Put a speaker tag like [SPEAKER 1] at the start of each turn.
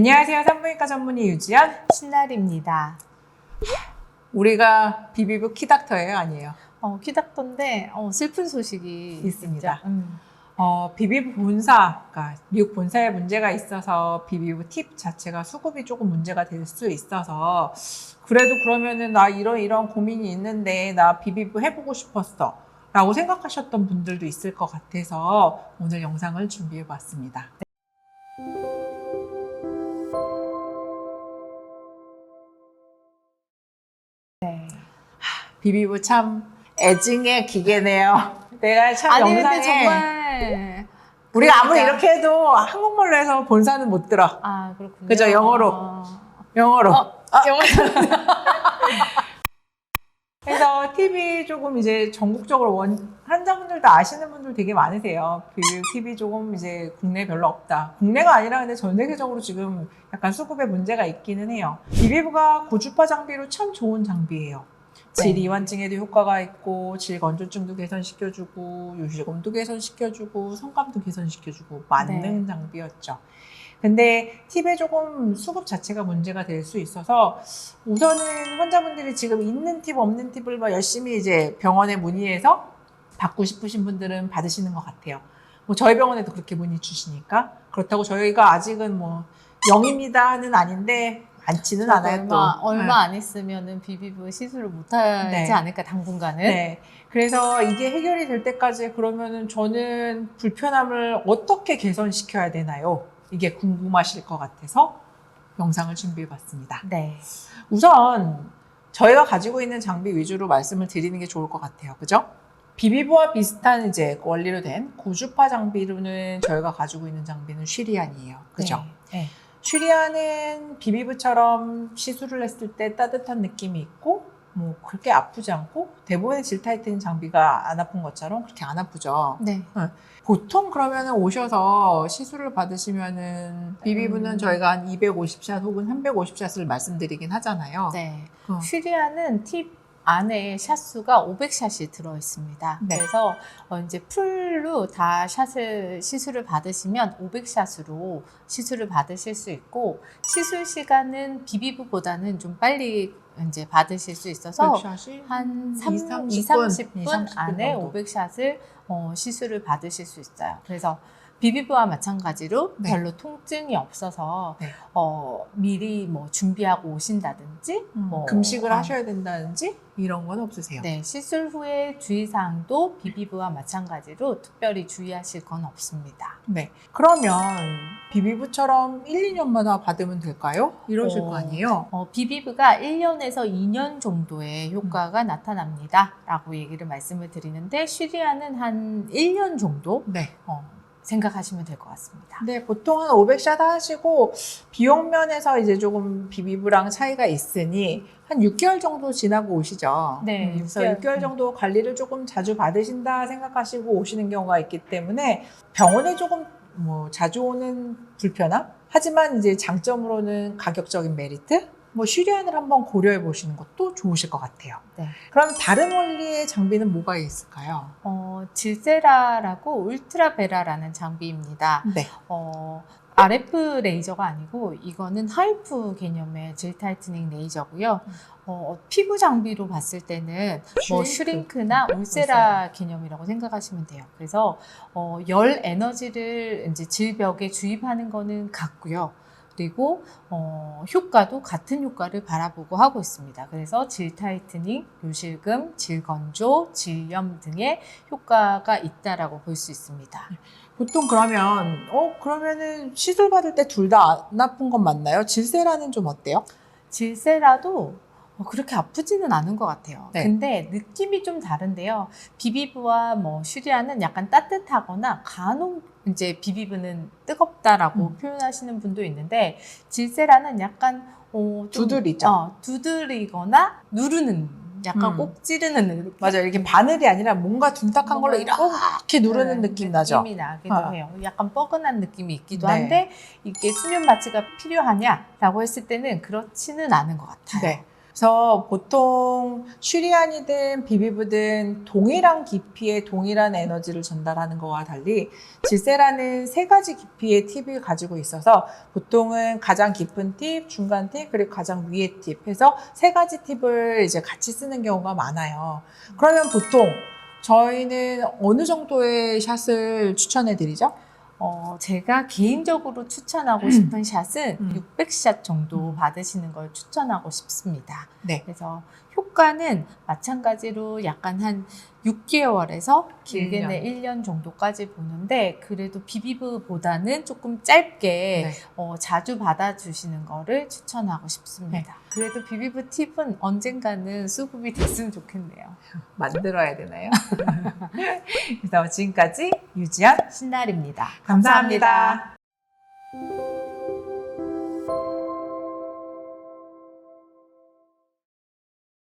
[SPEAKER 1] 안녕하세요. 산부인과 전문의 유지연.
[SPEAKER 2] 신날입니다.
[SPEAKER 1] 우리가 비비브 키닥터예요, 아니에요?
[SPEAKER 2] 어, 키닥터인데 어, 슬픈 소식이
[SPEAKER 1] 있습니다.
[SPEAKER 2] 음.
[SPEAKER 1] 어, 비비브 본사, 그러니까 미국 본사에 문제가 있어서 비비브 팁 자체가 수급이 조금 문제가 될 수 있어서 그래도 그러면은 나 이런 이런 고민이 있는데 나 비비브 해보고 싶었어. 라고 생각하셨던 분들도 있을 것 같아서 오늘 영상을 준비해 봤습니다.
[SPEAKER 2] 네.
[SPEAKER 1] 비비브 참 애증의 기계네요. 내가 참
[SPEAKER 2] 아니
[SPEAKER 1] 영상에
[SPEAKER 2] 정말
[SPEAKER 1] 우리가 아무리
[SPEAKER 2] 그러니까.
[SPEAKER 1] 이렇게 해도 한국말로 해서 본사는 못 들어.
[SPEAKER 2] 아 그렇군요.
[SPEAKER 1] 그죠, 영어로.
[SPEAKER 2] 어,
[SPEAKER 1] 영어로.
[SPEAKER 2] 어, 영어로.
[SPEAKER 1] 그래서 TV 조금 이제 전국적으로 원 환자분들도 아시는 분들 되게 많으세요. 비비브 TV 조금 이제 국내 별로 없다. 국내가 아니라 근데 전 세계적으로 지금 약간 수급에 문제가 있기는 해요. 비비브가 고주파 장비로 참 좋은 장비예요. 질
[SPEAKER 2] 네.
[SPEAKER 1] 이완증에도 효과가 있고 질 건조증도 개선시켜주고 유실금도 개선시켜주고 성감도 개선시켜주고 만능
[SPEAKER 2] 네.
[SPEAKER 1] 장비였죠. 근데 팁에 조금 수급 자체가 문제가 될 수 있어서 우선은 환자분들이 지금 있는 팁 없는 팁을 막 열심히 이제 병원에 문의해서 받고 싶으신 분들은 받으시는 것 같아요. 뭐 저희 병원에도 그렇게 문의 주시니까 그렇다고 저희가 아직은 뭐 0입니다는 아닌데 많지는 않아요 또.
[SPEAKER 2] 얼마 얼마 안 있으면은 비비브 시술을 못 하지
[SPEAKER 1] 네.
[SPEAKER 2] 않을까 당분간은.
[SPEAKER 1] 네. 그래서 이게 해결이 될 때까지 그러면은 저는 불편함을 어떻게 개선시켜야 되나요? 이게 궁금하실 것 같아서 영상을 준비해 봤습니다.
[SPEAKER 2] 네.
[SPEAKER 1] 우선 저희가 가지고 있는 장비 위주로 말씀을 드리는 게 좋을 것 같아요. 그죠? 비비브와 비슷한 이제 원리로 된 고주파 장비로는 저희가 가지고 있는 장비는 쉬리안이에요. 그죠?
[SPEAKER 2] 네. 네.
[SPEAKER 1] 쉬리안은 비비브처럼 시술을 했을 때 따뜻한 느낌이 있고 뭐 그렇게 아프지 않고 대부분의 질타이트인 장비가 안 아픈 것처럼 그렇게 안 아프죠.
[SPEAKER 2] 네.
[SPEAKER 1] 보통 그러면은 오셔서 시술을 받으시면은 비비브는
[SPEAKER 2] 음.
[SPEAKER 1] 저희가 한 250샷 혹은 350샷을 말씀드리긴 하잖아요.
[SPEAKER 2] 네.
[SPEAKER 1] 어.
[SPEAKER 2] 슈리아는 팁 안에 샷수가 500샷이 들어 있습니다.
[SPEAKER 1] 네.
[SPEAKER 2] 그래서 어, 이제 풀로 다 샷을 시술을 받으시면 500샷으로 시술을 받으실 수 있고 시술 시간은 비비브보다는 좀 빨리 이제 받으실 수 있어서
[SPEAKER 1] 100샷이
[SPEAKER 2] 한 3,
[SPEAKER 1] 2,
[SPEAKER 2] 2,
[SPEAKER 1] 30분,
[SPEAKER 2] 30분,
[SPEAKER 1] 30분
[SPEAKER 2] 안에
[SPEAKER 1] 정도.
[SPEAKER 2] 500샷을 어, 시술을 받으실 수 있어요. 그래서 비비브와 마찬가지로
[SPEAKER 1] 네.
[SPEAKER 2] 별로 통증이 없어서
[SPEAKER 1] 네.
[SPEAKER 2] 어, 미리 뭐 준비하고 오신다든지 뭐
[SPEAKER 1] 금식을
[SPEAKER 2] 어,
[SPEAKER 1] 하셔야 된다든지 이런 건 없으세요.
[SPEAKER 2] 네, 시술 후에 주의사항도 비비브와 마찬가지로 특별히 주의하실 건 없습니다.
[SPEAKER 1] 네. 그러면 비비브처럼 1, 2년마다 받으면 될까요? 이러실
[SPEAKER 2] 어.
[SPEAKER 1] 거 아니에요?
[SPEAKER 2] 어, 비비브가 1년에서 2년 정도의 효과가 나타납니다. 라고 얘기를 말씀을 드리는데, 쉬리아는 한 1년 정도
[SPEAKER 1] 네.
[SPEAKER 2] 어, 생각하시면 될 것 같습니다.
[SPEAKER 1] 네, 보통은 500샷 하시고 비용 면에서 이제 조금 비비브랑 차이가 있으니 한 6개월 정도 지나고 오시죠.
[SPEAKER 2] 네,
[SPEAKER 1] 음, 그래서
[SPEAKER 2] 6개월.
[SPEAKER 1] 6개월 정도 관리를 조금 자주 받으신다 생각하시고 오시는 경우가 있기 때문에 병원에 조금 뭐 자주 오는 불편함? 하지만 이제 장점으로는 가격적인 메리트? 뭐 슈리안을 한번 고려해 보시는 것도 좋으실 것 같아요.
[SPEAKER 2] 네.
[SPEAKER 1] 그럼 다른 원리의 장비는 뭐가 있을까요?
[SPEAKER 2] 어, 질세라라고 울트라베라라는 장비입니다.
[SPEAKER 1] 네.
[SPEAKER 2] 어, RF 레이저가 아니고 이거는 하이프 개념의 질 타이트닝 레이저고요. 어, 피부 장비로 봤을 때는 뭐
[SPEAKER 1] 슈링크.
[SPEAKER 2] 슈링크나 울세라 개념이라고 생각하시면 돼요. 그래서 어, 열 에너지를 이제 질벽에 주입하는 거는 같고요. 그리고 어, 효과도 같은 효과를 바라보고 하고 있습니다. 그래서 질 타이트닝, 요실금, 질 건조, 질염 등의 효과가 있다라고 볼 수 있습니다.
[SPEAKER 1] 보통 그러면 어 그러면은 시술 받을 때 둘 다 안 아픈 건 맞나요? 질세라는 좀 어때요?
[SPEAKER 2] 질세라도 어, 그렇게 아프지는 않은 것 같아요.
[SPEAKER 1] 네.
[SPEAKER 2] 근데 느낌이 좀 다른데요. 비비브와 뭐 슈리아는 약간 따뜻하거나 간혹 이제 비비브는 뜨겁다라고
[SPEAKER 1] 음.
[SPEAKER 2] 표현하시는 분도 있는데 질세라는 약간 어, 좀,
[SPEAKER 1] 두드리죠.
[SPEAKER 2] 어, 두드리거나 누르는 약간
[SPEAKER 1] 음.
[SPEAKER 2] 꼭 찌르는 느낌.
[SPEAKER 1] 맞아요. 이렇게 바늘이 아니라 뭔가 둔탁한 걸로 이렇게 누르는
[SPEAKER 2] 네,
[SPEAKER 1] 느낌 나죠.
[SPEAKER 2] 느낌이 나기도
[SPEAKER 1] 어.
[SPEAKER 2] 해요. 약간 뻐근한 느낌이 있기도
[SPEAKER 1] 네.
[SPEAKER 2] 한데 이게 수면 마취가 필요하냐라고 했을 때는 그렇지는 않은 것 같아요.
[SPEAKER 1] 네. 그래서 보통 슈리안이든 비비브든 동일한 깊이의 동일한 에너지를 전달하는 것과 달리 질세라는 세 가지 깊이의 팁을 가지고 있어서 보통은 가장 깊은 팁, 중간 팁, 그리고 가장 위의 팁 해서 세 가지 팁을 이제 같이 쓰는 경우가 많아요. 그러면 보통 저희는 어느 정도의 샷을 추천해 드리죠?
[SPEAKER 2] 어, 제가 개인적으로 추천하고 싶은 샷은
[SPEAKER 1] 음.
[SPEAKER 2] 600샷 정도
[SPEAKER 1] 음.
[SPEAKER 2] 받으시는 걸 추천하고 싶습니다.
[SPEAKER 1] 네.
[SPEAKER 2] 그래서 효 과는 마찬가지로 약간 한 6개월에서 길게는 1년 정도까지 보는데 그래도 비비브보다는 조금 짧게
[SPEAKER 1] 네.
[SPEAKER 2] 어, 자주 받아주시는 거를 추천하고 싶습니다.
[SPEAKER 1] 네.
[SPEAKER 2] 그래도 비비브 팁은 언젠가는 수급이 됐으면 좋겠네요.
[SPEAKER 1] 만들어야 되나요? 그래서 지금까지 유지연
[SPEAKER 2] 신날입니다.
[SPEAKER 1] 감사합니다.